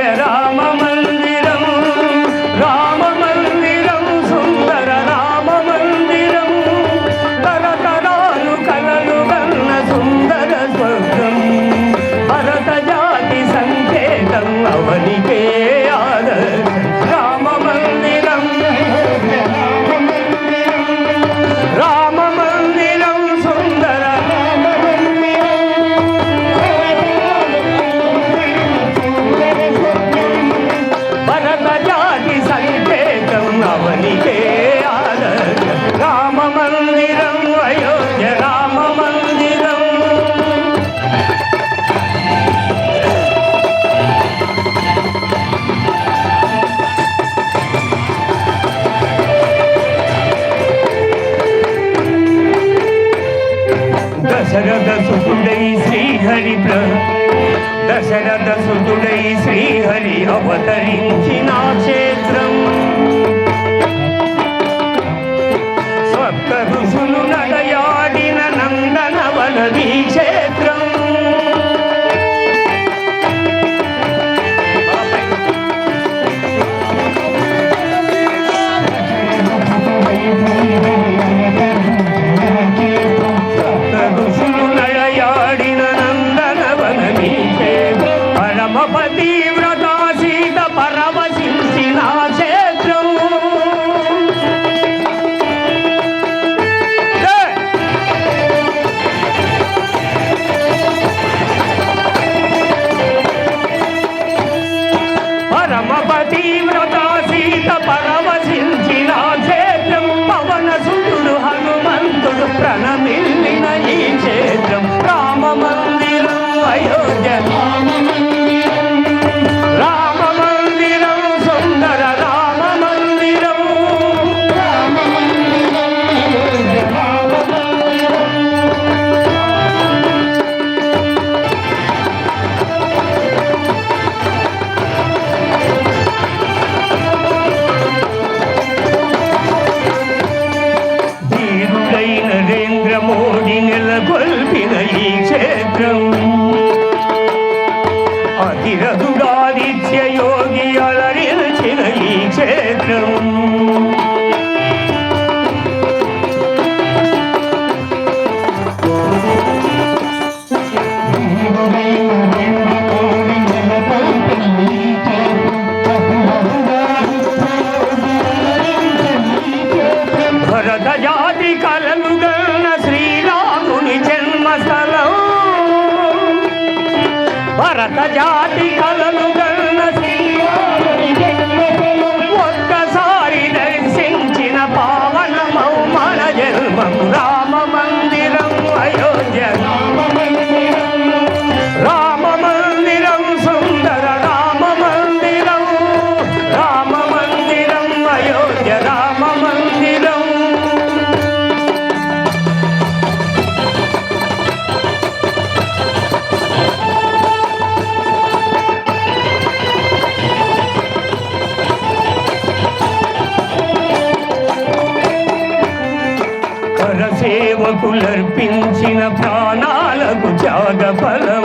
get up. Dasharatha సుతుడై Srihari Dasharatha సుతుడై Srihari అవతరించిన క్షేత్రం సప్త ఋషులు భరత జాతి కలలు సేవకులర్పించిన ప్రాణాలకు త్యాగ ఫలం.